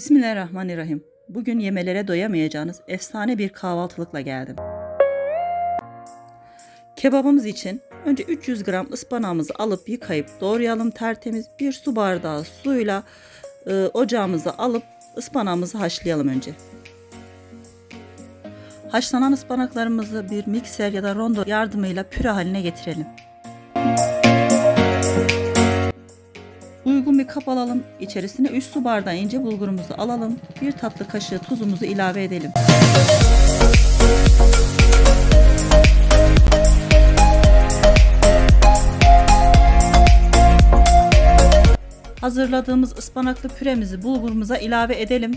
Bismillahirrahmanirrahim. Bugün yemelere doyamayacağınız efsane bir kahvaltılıkla geldim. Kebabımız için önce 300 gram ıspanağımızı alıp yıkayıp doğrayalım tertemiz. Bir su bardağı suyla e, ocağımıza alıp ıspanağımızı haşlayalım önce. Haşlanan ıspanaklarımızı bir mikser ya da rondo yardımıyla püre haline getirelim. Uygun bir kap alalım. İçerisine 3 su bardağı ince bulgurumuzu alalım. 1 tatlı kaşığı tuzumuzu ilave edelim. Hazırladığımız ıspanaklı püremizi bulgurumuza ilave edelim.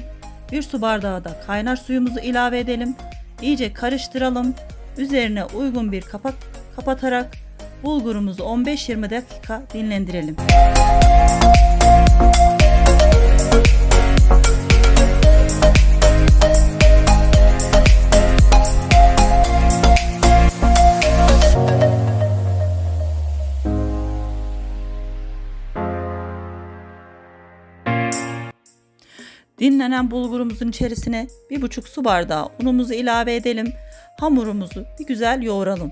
1 su bardağı da kaynar suyumuzu ilave edelim. İyice karıştıralım. Üzerine uygun bir kapak kapatarak bulgurumuzu 15-20 dakika dinlendirelim. Dinlenen bulgurumuzun içerisine bir buçuk su bardağı unumuzu ilave edelim. Hamurumuzu bir güzel yoğuralım.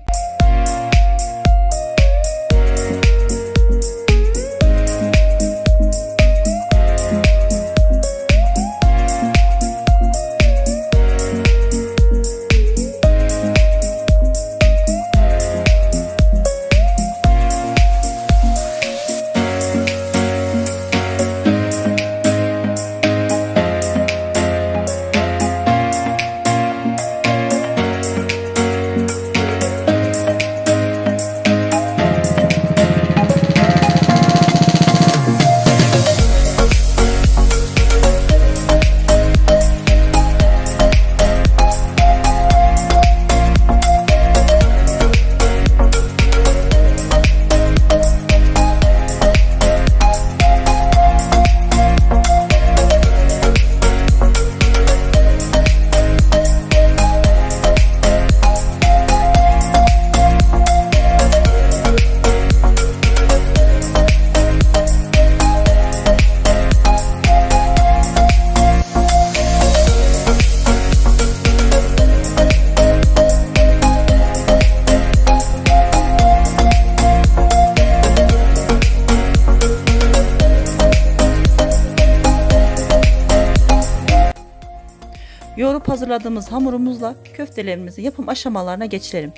hazırladığımız hamurumuzla köftelerimizi yapım aşamalarına geçelim.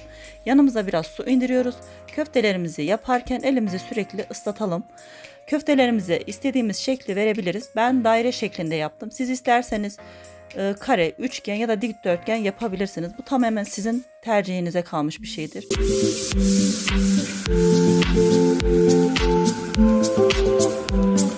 Yanımıza biraz su indiriyoruz. Köftelerimizi yaparken elimizi sürekli ıslatalım. Köftelerimize istediğimiz şekli verebiliriz. Ben daire şeklinde yaptım. Siz isterseniz e, kare, üçgen ya da dikdörtgen yapabilirsiniz. Bu tamamen sizin tercihinize kalmış bir şeydir. Müzik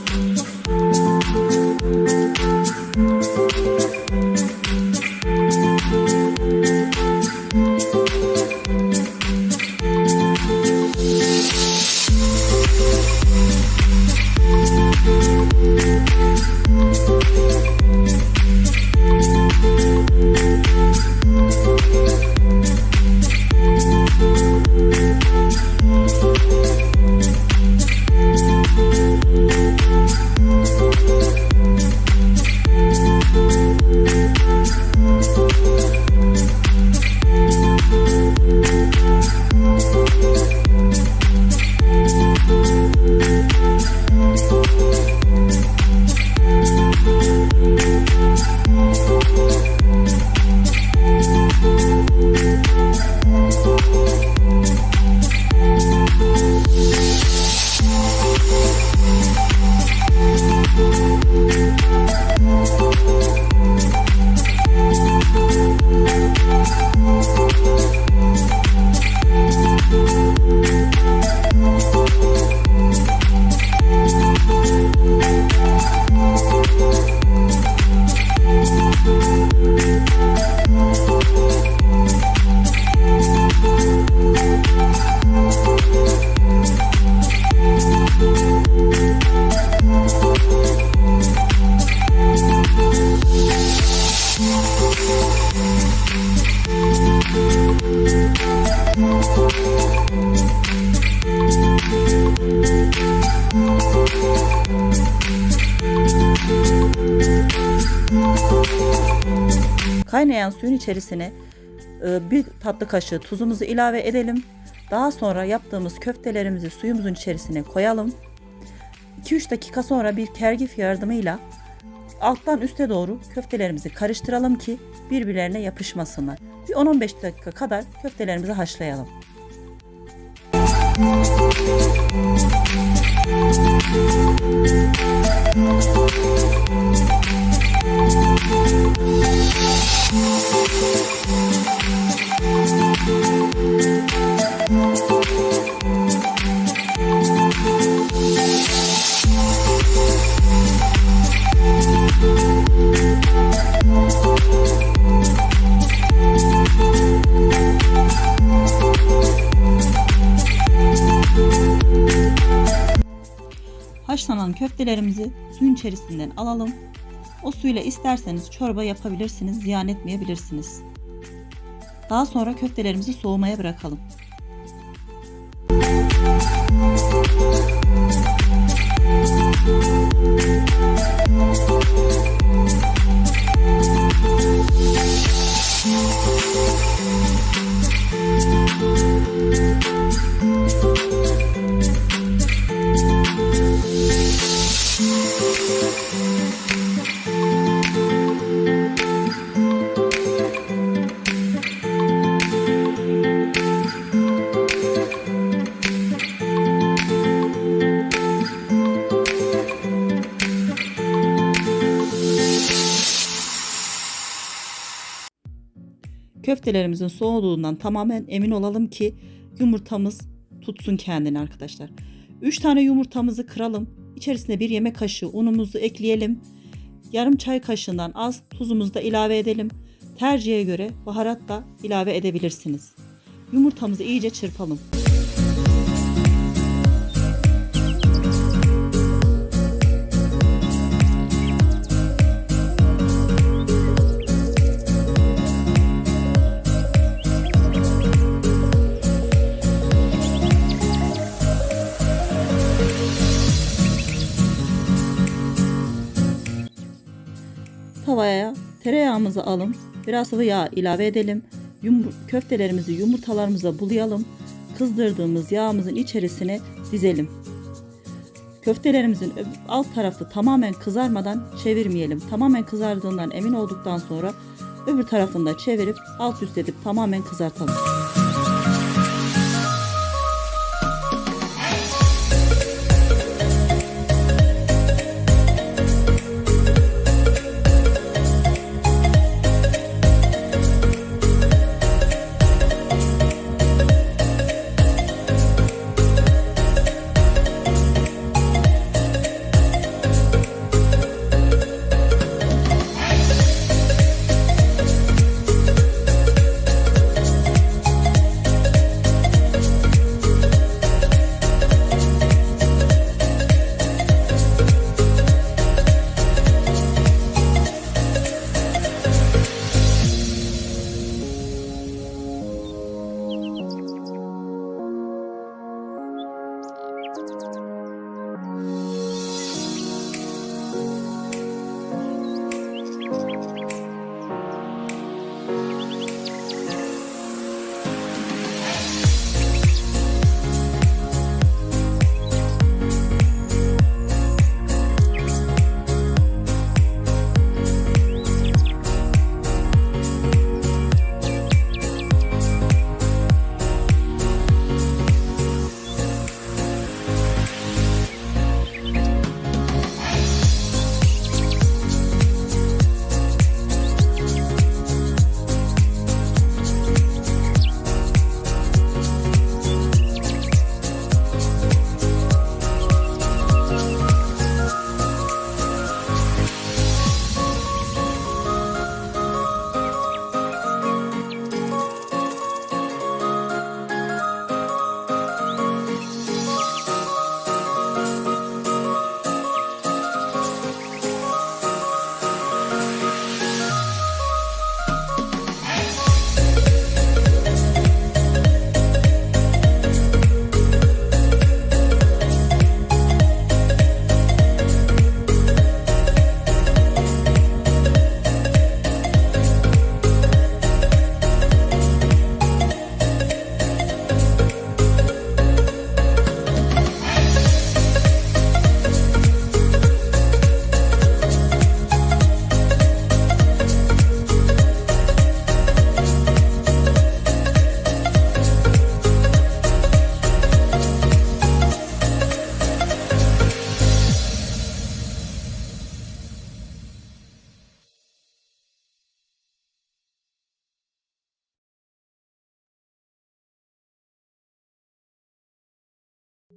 Kaynayan suyun içerisine e, bir tatlı kaşığı tuzumuzu ilave edelim. Daha sonra yaptığımız köftelerimizi suyumuzun içerisine koyalım. 2-3 dakika sonra bir kergif yardımıyla alttan üste doğru köftelerimizi karıştıralım ki birbirlerine yapışmasınlar. Bir 10-15 dakika kadar köftelerimizi haşlayalım. Haşlanan köftelerimizi suyun içerisinden alalım. O suyla isterseniz çorba yapabilirsiniz, ziyan etmeyebilirsiniz. Daha sonra köftelerimizi soğumaya bırakalım. Köftelerimizin soğuduğundan tamamen emin olalım ki yumurtamız tutsun kendini arkadaşlar. 3 tane yumurtamızı kıralım. İçerisine bir yemek kaşığı unumuzu ekleyelim. Yarım çay kaşığından az tuzumuzu da ilave edelim. Tercihe göre baharat da ilave edebilirsiniz. Yumurtamızı iyice çırpalım. Tereyağımızı alın. Biraz sıvı yağ ilave edelim. Yumur köftelerimizi yumurtalarımıza bulayalım. Kızdırdığımız yağımızın içerisine dizelim. Köftelerimizin alt tarafı tamamen kızarmadan çevirmeyelim. Tamamen kızardığından emin olduktan sonra öbür tarafını da çevirip alt üst edip tamamen kızartalım.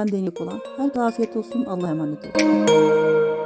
Şimdiden deneyip olan herkese afiyet olsun. Allah'a emanet olun.